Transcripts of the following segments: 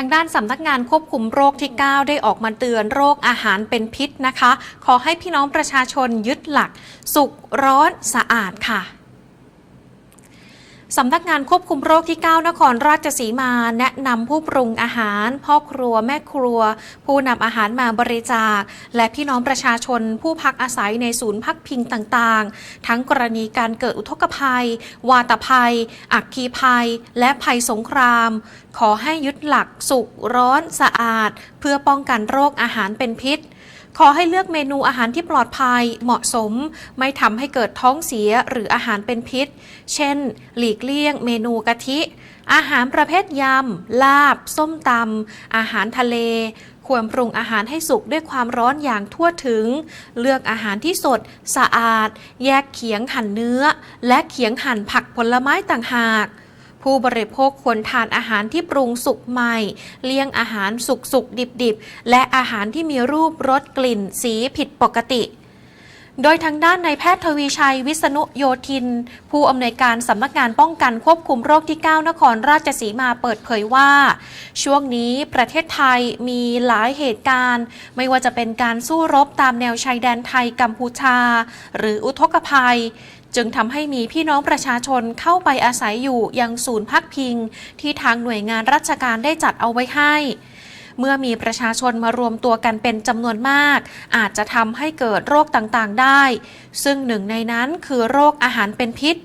างด้านสำนักงานควบคุมโรคที่ 9 ได้ออกมาเตือนโรคอาหารเป็นพิษนะคะ ขอให้พี่น้องประชาชนยึดหลัก สุกร้อนสะอาดค่ะ สำนักงานควบคุมโรคที่ 9 นครราชสีมา แนะนำผู้ปรุงอาหาร พ่อครัวแม่ครัว ผู้นำอาหารมาบริจาค และพี่น้องประชาชน ผู้พักอาศัยในศูนย์พักพิงต่างๆ ทั้งกรณีการเกิดอุทกภัย วาตภัย อักคีภัย และภัยสงคราม ขอให้ยึดหลักสุกร้อนสะอาด เพื่อป้องกันโรคอาหารเป็นพิษ ขอให้เลือกเมนูอาหารที่ปลอดภัยเหมาะสม ไม่ทำให้เกิดท้องเสียหรืออาหารเป็นพิษ เช่น หลีกเลี่ยงเมนูกะทิ อาหารประเภทยำ ลาบ ส้มตำ อาหารทะเล ควรปรุงอาหารให้สุกด้วยความร้อนอย่างทั่วถึง เลือกอาหารที่สด สะอาด แยกเขียงหั่นเนื้อ และเขียงหั่นผักผลไม้ต่างหาก ผู้บริโภคควรทานอาหารที่ปรุงสุกใหม่ เลี่ยงอาหารสุกสุกดิบดิบและอาหารที่มีรูปรสกลิ่น สีผิดปกติ โดยทางด้านนายแพทย์ทวีชัยวิษณุโยธิน ผู้อำนวยการสำนักงานป้องกันควบคุมโรคที่ 9 นครราชสีมาเปิดเผยว่า ช่วงนี้ประเทศไทยมีหลายเหตุการณ์ ไม่ว่าจะเป็นการสู้รบตามแนวชายแดนไทยกัมพูชา หรืออุทกภัย จึงทำให้มีพี่น้องประชาชนเข้าไปอาศัยอยู่ยังศูนย์พักพิง ที่ทางหน่วยงานราชการได้จัดเอาไว้ให้ เมื่อมีประชาชนมารวมตัวกันเป็นจำนวนมาก อาจจะทำให้เกิดโรคต่างๆได้ ซึ่งหนึ่งในนั้นคือโรคอาหารเป็นพิษ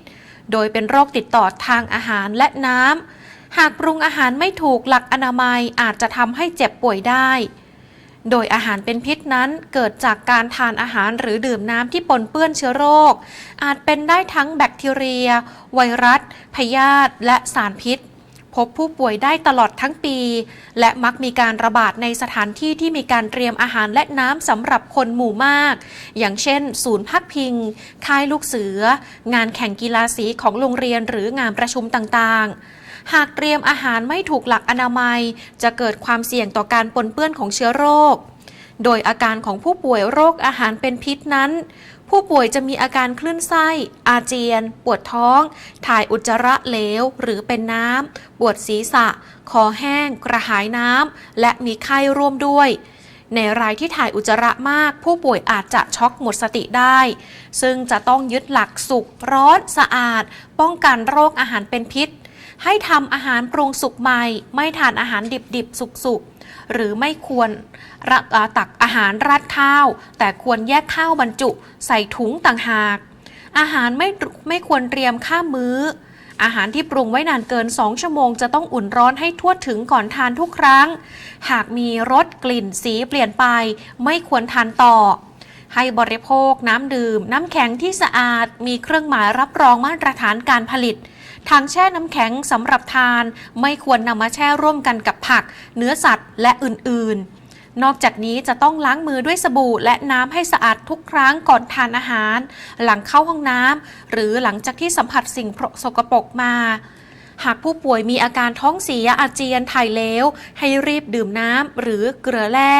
โดยเป็นโรคติดต่อทางอาหารและน้ำหากปรุงอาหารไม่ถูกหลักอนามัยอาจจะทำให้เจ็บป่วยได้ โดยอาหารเป็นพิษนั้นเกิดจากการทานอาหารหรือดื่มน้ำที่ปนเปื้อนเชื้อโรค อาจเป็นได้ทั้งแบคทีเรีย ไวรัส พยาธิ และสารพิษ พบผู้ป่วยได้ตลอดทั้งปี และมักมีการระบาดในสถานที่ที่มีการเตรียมอาหารและน้ำสำหรับคนหมู่มาก อย่างเช่น ศูนย์พักพิง ค่ายลูกเสือ งานแข่งกีฬาสีของโรงเรียนหรืองานประชุมต่างๆ หากเตรียมอาหารไม่ถูกหลักอนามัย จะเกิดความเสี่ยงต่อการปนเปื้อนของเชื้อโรค โดยอาการของผู้ป่วยโรคอาหารเป็นพิษนั้น ผู้ป่วยจะมีอาการคลื่นไส้ อาเจียน ปวดท้อง ถ่ายอุจจาระเหลว หรือเป็นน้ำ ปวดศีรษะ คอแห้ง กระหายน้ำ และมีไข้ร่วมด้วยในรายที่ถ่ายอุจจาระมาก ผู้ป่วยอาจจะช็อกหมดสติได้ ซึ่งจะต้องยึดหลักสุกร้อนสะอาด ป้องกันโรคอาหารเป็นพิษ ให้ทำอาหารปรุงสุกใหม่ ไม่ทานอาหารดิบๆ สุกๆ หรือไม่ควรรตักอาหารราดข้าว แต่ควรแยกข้าวบรรจุ ใส่ถุงต่างหาก อาหารไม่ไม่ควรเตรียมข้ามมื้อ อาหารที่ปรุงไว้นานเกิน 2 ชั่วโมง จะต้องอุ่นร้อนให้ทั่วถึงก่อนทานทุกครั้ง หากมีรสกลิ่นสีเปลี่ยนไป ไม่ควรทานต่อให้บริโภคน้ำดื่ม น้ำแข็งที่สะอาด มีเครื่องหมายรับรองมาตรฐานการผลิต ทางแช่น้ำแข็งสำหรับทาน ไม่ควรนำมาแช่ร่วมกันกับผัก เนื้อสัตว์และอื่น ๆนอกจากนี้จะต้องล้างมือด้วยสบู่และน้ำให้สะอาดทุกครั้งก่อนทานอาหาร หลังเข้าห้องน้ำหรือหลังจากที่สัมผัสสิ่งสกปรกมา หากผู้ป่วยมีอาการท้องเสียอาเจียนถ่ายเหลวให้รีบดื่มน้ำหรือเกลือแร่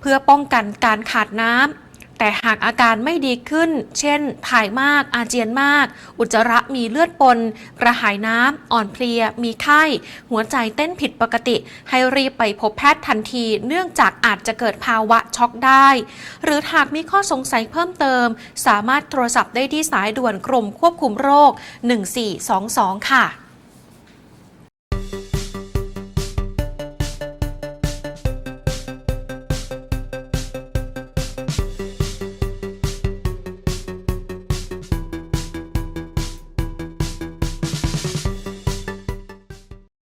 เพื่อป้องกันการขาดน้ำ แต่หากอาการไม่ดีขึ้น เช่น ถ่ายมาก อาเจียนมาก อุจจาระมีเลือดปน กระหายน้ำ อ่อนเพลีย มีไข้ หัวใจเต้นผิดปกติ ให้รีบไปพบแพทย์ทันที เนื่องจากอาจจะเกิดภาวะช็อกได้ หรือหากมีข้อสงสัยเพิ่มเติม สามารถโทรศัพท์ได้ที่สายด่วนกรมควบคุมโรค 1422 ค่ะ